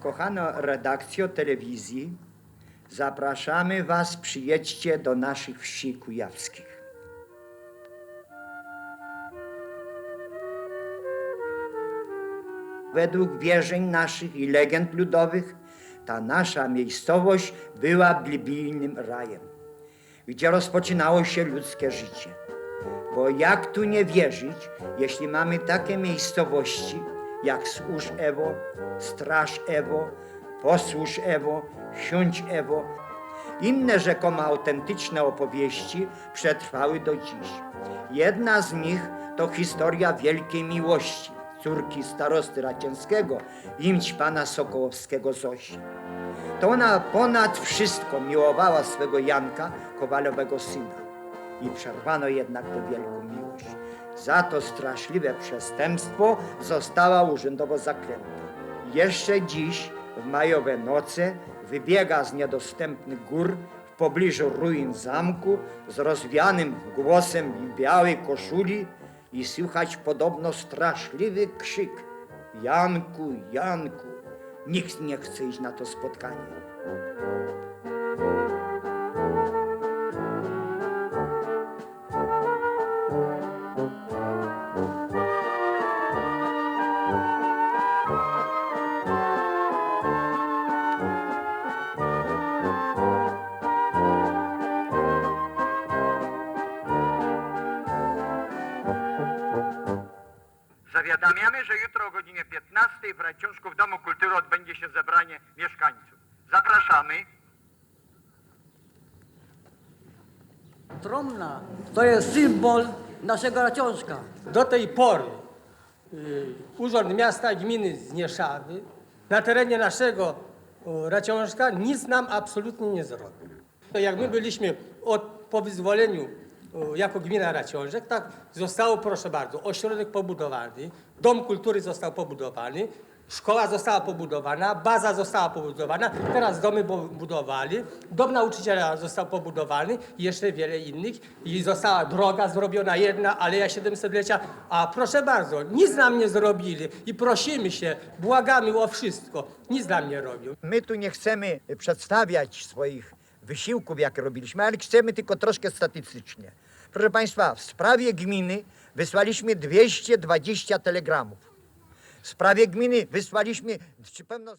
Kochana redakcjo telewizji, zapraszamy Was, przyjedźcie do naszych wsi kujawskich. Według wierzeń naszych i legend ludowych, ta nasza miejscowość była biblijnym rajem, gdzie rozpoczynało się ludzkie życie. Bo jak tu nie wierzyć, jeśli mamy takie miejscowości jak Służ Ewo, Straż Ewo, Posłuż Ewo, Siądź Ewo. Inne rzekomo autentyczne opowieści przetrwały do dziś. Jedna z nich to historia wielkiej miłości córki starosty Racięckiego, imć pana Sokołowskiego Zosi. To ona ponad wszystko miłowała swego Janka, Kowalowego syna. I przerwano jednak tę wielką miłość. Za to straszliwe przestępstwo została urzędowo zaklęta. Jeszcze dziś, w majowe noce, wybiega z niedostępnych gór w pobliżu ruin zamku z rozwianym głosem białej koszuli i słychać podobno straszliwy krzyk. Janku, Janku, nikt nie chce iść na to spotkanie. Zawiadamiamy, że jutro o godzinie 15 w Raciążku w Domu Kultury odbędzie się zebranie mieszkańców. Zapraszamy. Trumna to jest symbol naszego Raciążka. Do tej pory y, Urząd Miasta i Gminy Znieszawy na terenie naszego y, Raciążka nic nam absolutnie nie zrobił. To jak my byliśmy od, po wyzwoleniu jako gmina Raciążek, tak zostało, proszę bardzo, ośrodek pobudowany, dom kultury został pobudowany, szkoła została pobudowana, baza została pobudowana, teraz domy bu- budowali, dom nauczyciela został pobudowany jeszcze wiele innych i została droga zrobiona jedna, Aleja 700-lecia, a proszę bardzo, nic nam nie zrobili i prosimy się, błagamy o wszystko, nic nam nie robią. My tu nie chcemy przedstawiać swoich wysiłków, jak robiliśmy, ale chcemy tylko troszkę statystycznie. Proszę Państwa, w sprawie gminy wysłaliśmy 220 telegramów. W sprawie gminy wysłaliśmy, czy pewno...